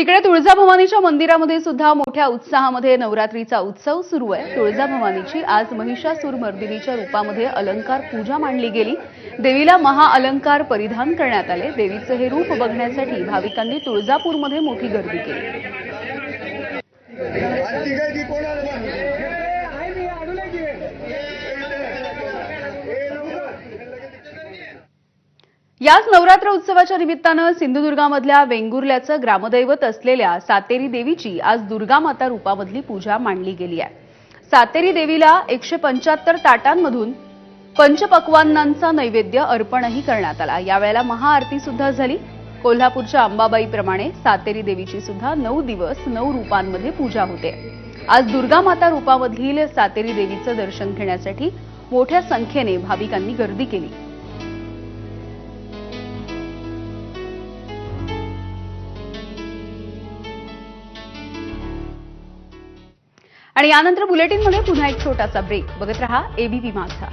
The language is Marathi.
तिकडे तुळजाभवानीच्या मंदिरामध्ये सुद्धा मोठ्या उत्साहामध्ये नवरात्रीचा उत्सव सुरू आहे. तुळजाभवानीची आज महिषासूर मर्दिनीच्या रूपामध्ये अलंकार पूजा मांडली गेली. देवीला महाअलंकार परिधान करण्यात आले. देवीचं हे रूप बघण्यासाठी भाविकांनी तुळजापूरमध्ये मोठी गर्दी केली. याच नवरात्र उत्सवाच्या निमित्तानं सिंधुदुर्गामधल्या वेंगुर्ल्याचं ग्रामदैवत असलेल्या सातेरी देवीची आज दुर्गामाता रूपामधली पूजा मांडली गेली आहे. सातेरी देवीला एकशे पंच्याहत्तर ताटांमधून पंचपक्वानांचा नैवेद्य अर्पणही करण्यात आला. यावेळेला महाआरती सुद्धा झाली. कोल्हापूरच्या अंबाबाईप्रमाणे सातेरी देवीची सुद्धा नऊ दिवस नऊ रूपांमध्ये पूजा होते. आज दुर्गामाता रूपामधील सातेरी देवीचं दर्शन घेण्यासाठी मोठ्या संख्येने भाविकांनी गर्दी केली. आणि यानंतर बुलेटिनमध्ये पुन्हा एक छोटासा ब्रेक. बघत रहा एबीपी माझा